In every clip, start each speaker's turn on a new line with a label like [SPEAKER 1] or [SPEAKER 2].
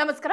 [SPEAKER 1] നമസ്കാരം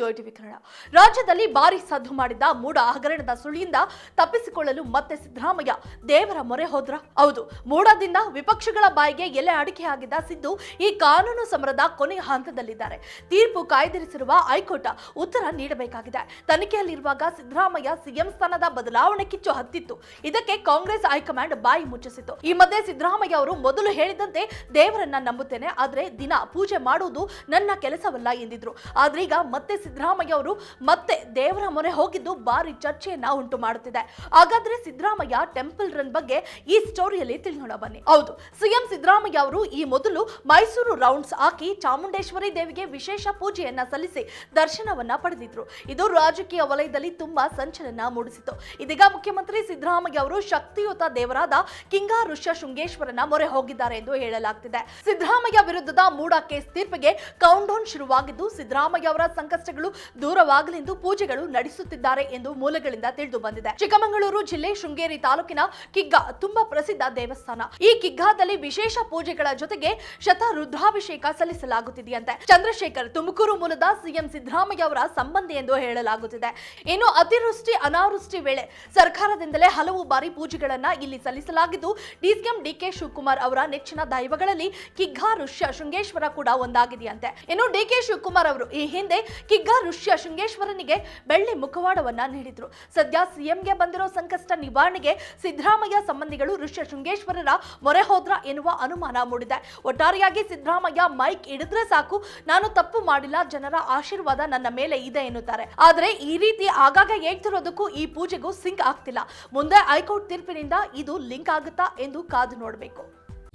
[SPEAKER 1] ಯೋ ವಿಕರಣ ರಾಜ್ಯದಲ್ಲಿ ಭಾರಿ ಸದ್ದು ಮಾಡಿದ್ದ ಮೂಡ ಹಗರಣದ ಸುಳಿಯಿಂದ ತಪ್ಪಿಸಿಕೊಳ್ಳಲು ಮತ್ತೆ ಸಿದ್ದರಾಮಯ್ಯ ದೇವರ ಮೊರೆ ಹೋದ್ರ? ಹೌದು ಮೂಡದಿಂದ ವಿಪಕ್ಷಗಳ ಬಾಯಿಗೆ ಎಲೆ ಅಡಿಕೆಯಾಗಿದ್ದ ಸಿದ್ದು ಈ ಕಾನೂನು ಸಮರದ ಕೊನೆಯ ಹಂತದಲ್ಲಿದ್ದಾರೆ. ತೀರ್ಪು ಕಾಯ್ದಿರಿಸಿರುವ ಹೈಕೋರ್ಟ್ ಉತ್ತರ ನೀಡಬೇಕಾಗಿದೆ. ತನಿಖೆಯಲ್ಲಿರುವಾಗ ಸಿದ್ದರಾಮಯ್ಯ ಸಿಎಂ ಸ್ಥಾನದ ಬದಲಾವಣೆ ಕಿಚ್ಚು ಹತ್ತಿತ್ತು. ಇದಕ್ಕೆ ಕಾಂಗ್ರೆಸ್ ಹೈಕಮಾಂಡ್ ಬಾಯಿ ಮುಚ್ಚಿಸಿತು ಈ ಮಧ್ಯೆ ಸಿದ್ದರಾಮಯ್ಯ ಅವರು ಮೊದಲು ಹೇಳಿದಂತೆ ದೇವರನ್ನ ನಂಬುತ್ತೇನೆ, ಆದ್ರೆ ದಿನ ಪೂಜೆ ಮಾಡುವುದು ನನ್ನ ಕೆಲಸವಲ್ಲ ಎಂದಿದ್ರು. ಆದ್ರೀಗ ಮತ್ತೆ ಸಿದ್ದರಾಮಯ್ಯ ಅವರು ಮತ್ತೆ ದೇವರ ಮೊರೆ ಹೋಗಿದ್ದು ಭಾರಿ ಚರ್ಚೆಯನ್ನ ಉಂಟು ಮಾಡುತ್ತಿದೆ. ಹಾಗಾದ್ರೆ ಸಿದ್ದರಾಮಯ್ಯ ಟೆಂಪಲ್ ರನ್ ಬಗ್ಗೆ ಈ ಸ್ಟೋರಿಯಲ್ಲಿ ತಿಳಿಯೋಣ ಬನ್ನಿ. ಹೌದು, ಸಿಎಂ ಸಿದ್ದರಾಮಯ್ಯ ಅವರು ಈ ಮೊದಲು ಮೈಸೂರು ರೌಂಡ್ಸ್ ಹಾಕಿ ಚಾಮುಂಡೇಶ್ವರಿ ದೇವಿಗೆ ವಿಶೇಷ ಪೂಜೆಯನ್ನ ಸಲ್ಲಿಸಿ ದರ್ಶನವನ್ನ ಪಡೆದಿದ್ರು. ಇದು ರಾಜಕೀಯ ವಲಯದಲ್ಲಿ ತುಂಬಾ ಸಂಚಲನ ಮೂಡಿಸಿತು. ಇದೀಗ ಮುಖ್ಯಮಂತ್ರಿ ಸಿದ್ದರಾಮಯ್ಯ ಅವರು ಶಕ್ತಿಯುತ ದೇವರಾದ ಕಿಂಗಾರುಷ್ಯ ಶೃಂಗೇಶ್ವರನ ಮೊರೆ ಹೋಗಿದ್ದಾರೆ ಎಂದು ಹೇಳಲಾಗ್ತಿದೆ. ಸಿದ್ದರಾಮಯ್ಯ ವಿರುದ್ಧದ ಮೂಡ ಕೇಸ್ ತೀರ್ಪಿಗೆ ಕೌಂಟ್ ಶುರುವಾಗಿದ್ದು ಸಿದ್ದರಾಮಯ್ಯ ಅವರ ಸಂಕಷ್ಟಗಳು ದೂರವಾಗಲೆಂದು ಪೂಜೆಗಳು ನಡೆಸುತ್ತಿದ್ದಾರೆ ಎಂದು ಮೂಲಗಳಿಂದ ತಿಳಿದು ಬಂದಿದೆ. ಚಿಕ್ಕಮಗಳೂರು ಜಿಲ್ಲೆ ಶೃಂಗೇರಿ ತಾಲೂಕಿನ ಕಿಗ್ಗಾ, ತುಂಬಾ ಪ್ರಸಿದ್ಧ ದೇವಸ್ಥಾನ. ಈ ಕಿಗ್ಗಾದಲ್ಲಿ ವಿಶೇಷ ಪೂಜೆಗಳ ಜೊತೆಗೆ ಶತ ರುದ್ರಾಭಿಷೇಕ ಸಲ್ಲಿಸಲಾಗುತ್ತಿದೆಯಂತೆ. ಚಂದ್ರಶೇಖರ್ ತುಮಕೂರು ಮೂಲದ ಸಿಎಂ ಸಿದ್ದರಾಮಯ್ಯ ಅವರ ಸಂಬಂಧಿ ಎಂದು ಹೇಳಲಾಗುತ್ತಿದೆ. ಇನ್ನು ಅತಿವೃಷ್ಟಿ, ಅನಾವೃಷ್ಟಿ ವೇಳೆ ಸರ್ಕಾರದಿಂದಲೇ ಹಲವು ಬಾರಿ ಪೂಜೆಗಳನ್ನ ಇಲ್ಲಿ ಸಲ್ಲಿಸಲಾಗಿದ್ದು, ಡಿಸಿಎಂ ಡಿಕೆ ಶಿವಕುಮಾರ್ ಅವರ ನೆಚ್ಚಿನ ದೈವಗಳಲ್ಲಿ ಕಿಗ್ಗಾ, ಋಷ್ಯ, ಶೃಂಗೇಶ್ವರ ಕೂಡ ಒಂದಾಗಿದೆಯಂತೆ. ಇನ್ನು ಡಿಕೆ ಶಿವಕುಮಾರ್ ಅವರು ಈ ಹಿಂದೆ ಕಿಗ್ಗಾ ಋಷ್ಯ ಶೃಂಗೇಶ್ವರನಿಗೆ ಬೆಳ್ಳಿ ಮುಖವಾಡವನ್ನ ನೀಡಿದ್ರು. ಸದ್ಯ ಸಿಎಂಗೆ ಬಂದಿರೋ ಸಂಕಷ್ಟ ನಿವಾರಣೆಗೆ ಸಿದ್ದರಾಮಯ್ಯ ಸಂಬಂಧಿಗಳು ಋಷ್ಯ ಶೃಂಗೇಶ್ವರರ ಮೊರೆ ಹೋದ್ರ ಎನ್ನುವ ಅನುಮಾನ ಮೂಡಿದೆ. ಒಟ್ಟಾರೆಯಾಗಿ ಸಿದ್ದರಾಮಯ್ಯ ಮೈಕ್ ಹಿಡಿದ್ರೆ ಸಾಕು, ನಾನು ತಪ್ಪು ಮಾಡಿಲ್ಲ, ಜನರ ಆಶೀರ್ವಾದ ನನ್ನ ಮೇಲೆ ಇದೆ ಎನ್ನುತ್ತಾರೆ. ಆದರೆ ಈ ರೀತಿ ಆಗಾಗ ಹೇಳ್ತಿರೋದಕ್ಕೂ ಈ ಪೂಜೆಗೂ ಸಿಂಕ್ ಆಗ್ತಿಲ್ಲ. ಮುಂದೆ ಹೈಕೋರ್ಟ್ ತೀರ್ಪಿನಿಂದ ಇದು ಲಿಂಕ್ ಆಗುತ್ತಾ ಎಂದು ಕಾದು ನೋಡಬೇಕು.